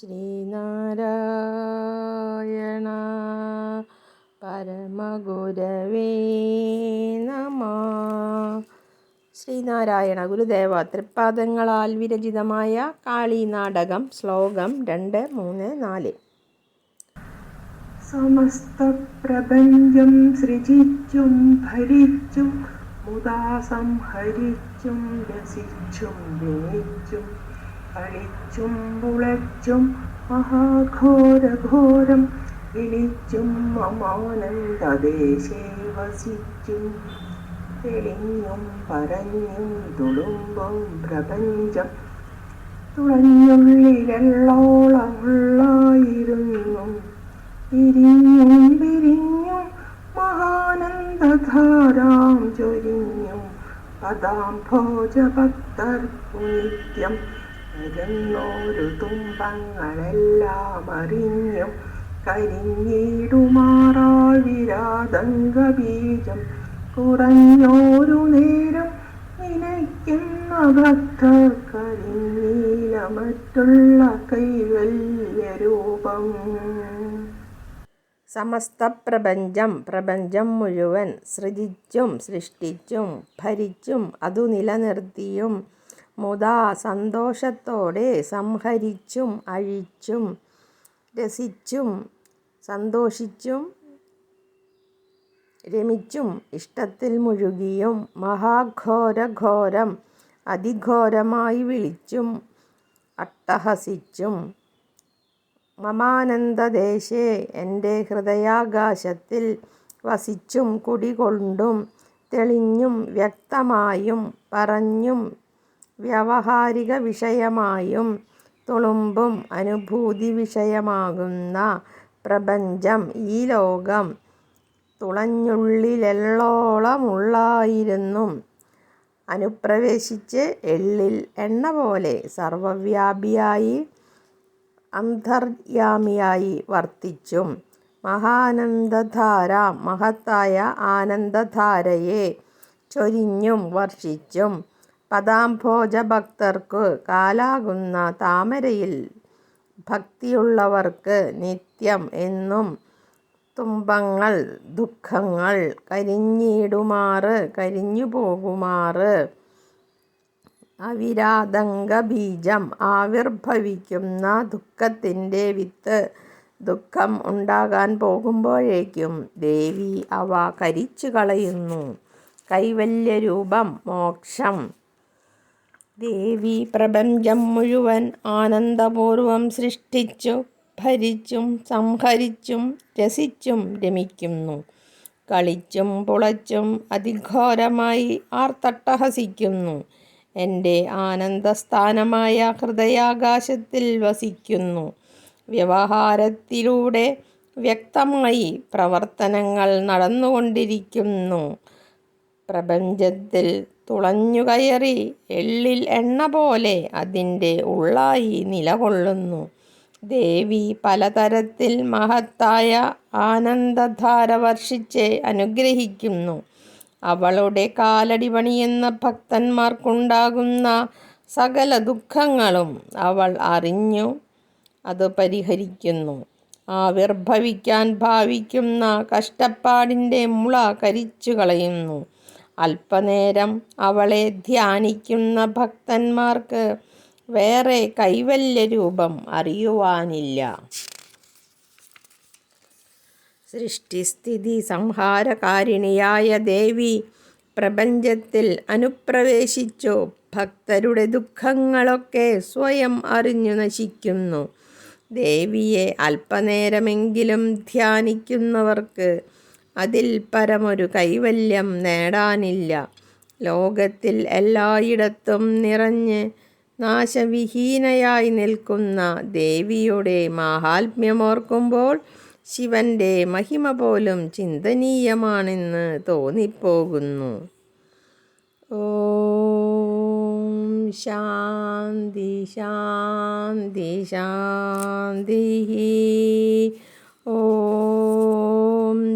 ശ്രീനാരായണ പരമഗുരവേ നമ ശ്രീനാരായണ ഗുരുദേവ തൃപ്പാദങ്ങളാൽ വിരചിതമായ കാളി നാടകം ശ്ലോകം രണ്ട് മൂന്ന് നാല്. സമസ്തപ്രപഞ്ചം സൃജിച്ചും ഭരിച്ചും മുദാ സംഹരിച്ചും രസിച്ചും വിനിച്ചും കളിച്ചും പുളച്ചും മഹാഘോരഘോരം വിളിച്ചും മമാനന്ദദേശേ വസിച്ചും തെളിഞ്ഞും പറഞ്ഞും തുളുമ്പും പ്രപഞ്ചം തുളഞ്ഞുള്ളിലെള്ളോളമുള്ളായിരുന്നു പിരിഞ്ഞും പിരിഞ്ഞും മഹാനന്ദധാരാം ചൊരിഞ്ഞും പദാം ഭോജഭക്തർക്കു നിത്യം നിരന്നോരു തുമ്പങ്ങളെല്ലാം അറിഞ്ഞും കരിഞ്ഞിടുമാറാൾ ബീജം കുറഞ്ഞോരു നേരം നിനയ്ക്കുന്ന ഭക്തർ കരിഞ്ഞീല മറ്റുള്ള കൈവല്യരൂപം. സമസ്ത പ്രപഞ്ചം പ്രപഞ്ചം മുഴുവൻ സൃജിച്ചും സൃഷ്ടിച്ചും ഭരിച്ചും അതു നിലനിർത്തിയും മുതാ സന്തോഷത്തോടെ സംഹരിച്ചും അഴിച്ചും രസിച്ചും സന്തോഷിച്ചും രമിച്ചും ഇഷ്ടത്തിൽ മുഴുകിയും മഹാഘോരഘോരം അതിഘോരമായി വിളിച്ചും അട്ടഹസിച്ചും മമാനന്ദദേശേ എന്റെ ഹൃദയാകാശത്തിൽ വസിച്ചും കുടികൊണ്ടും തെളിഞ്ഞും വ്യക്തമായും പറഞ്ഞും വ്യവഹാരിക വിഷയമായും തുളുമ്പും അനുഭൂതി വിഷയമാകുന്ന പ്രപഞ്ചം ഈ ലോകം തുളഞ്ഞുള്ളിലെള്ളോളമുള്ളായിരുന്നു. അനുപ്രവേശിച്ച് എള്ളിൽ എണ്ണ പോലെ സർവവ്യാപിയായി അന്തർയാമിയായി വർത്തിച്ചും മഹാനന്ദധാര മഹത്തായ ആനന്ദധാരയെ ചൊരിഞ്ഞും വർഷിച്ചും പദാംഭോജ ഭക്തർക്ക് കാലാകുന്ന താമരയിൽ ഭക്തിയുള്ളവർക്ക് നിത്യം എന്നും തുമ്പങ്ങൾ ദുഃഖങ്ങൾ കരിഞ്ഞിടുമാറ് കരിഞ്ഞുപോകുമാറ്. അവിരാതംഗ അവിരാതങ്ക ബീജം ആവിർഭവിക്കുന്ന ദുഃഖത്തിന്റെ വിത്ത് ദുഃഖം ഉണ്ടാകാൻ പോകുമ്പോഴേക്കും ദേവി അവ കരിച്ചു കളയുന്നു കൈവല്യരൂപം മോക്ഷം ദേവി പ്രപഞ്ചം മുഴുവൻ ആനന്ദപൂർവം സൃഷ്ടിച്ചു ഭരിച്ചും സംഹരിച്ചും രസിച്ചും രമിക്കുന്നു. കളിച്ചും പുളച്ചും അതിഘോരമായി ആർത്തട്ടഹസിക്കുന്നു. എന്റെ ആനന്ദസ്ഥാനമായ ഹൃദയാകാശത്തിൽ വസിക്കുന്നു. വ്യവഹാരത്തിലൂടെ വ്യക്തമായി പ്രവർത്തനങ്ങൾ നടന്നുകൊണ്ടിരിക്കുന്നു. പ്രപഞ്ചത്തിൽ തുളഞ്ഞുകയറി എള്ളിൽ എണ്ണ പോലെ അതിന്റെ ഉള്ളായി നിലകൊള്ളുന്നു. ദേവി പലതരത്തിൽ മഹത്തായ ആനന്ദധാര വർഷിച്ച് അനുഗ്രഹിക്കുന്നു. അവളുടെ കാലടി പണിയുന്ന ഭക്തന്മാർക്കുണ്ടാകുന്ന സകല ദുഃഖങ്ങളും അവൾ അറിഞ്ഞു അത് പരിഹരിക്കുന്നു. ആവിർഭവിക്കാൻ ഭാവിക്കുന്ന കഷ്ടപ്പാടിന്റെ മുള കരിച്ചു കളയുന്നു. അല്പനേരം അവളെ ധ്യാനിക്കുന്ന ഭക്തന്മാർക്ക് വേറെ കൈവല്യ രൂപം അറിയുവാനില്ല. സൃഷ്ടിസ്ഥിതി സംഹാരകാരിണിയായ ദേവി പ്രപഞ്ചത്തിൽ അനുപ്രവേശിച്ചു. ഭക്തരുടെ ദുഃഖങ്ങളൊക്കെ സ്വയം അറിഞ്ഞു നശിക്കുന്നു. ദേവിയെ അല്പനേരമെങ്കിലും ധ്യാനിക്കുന്നവർക്ക് അതിൽ പരമൊരു കൈവല്യം നേടാനില്ല. ലോകത്തിൽ എല്ലായിടത്തും നിറഞ്ഞ് നാശവിഹീനയായി നിൽക്കുന്ന ദേവിയുടെ മാഹാത്മ്യമോർക്കുമ്പോൾ ശിവന്റെ മഹിമ പോലും ചിന്തനീയമാണെന്ന് തോന്നിപ്പോകുന്നു. ഓം ശാന്തി ശാന്തി ശാന്തി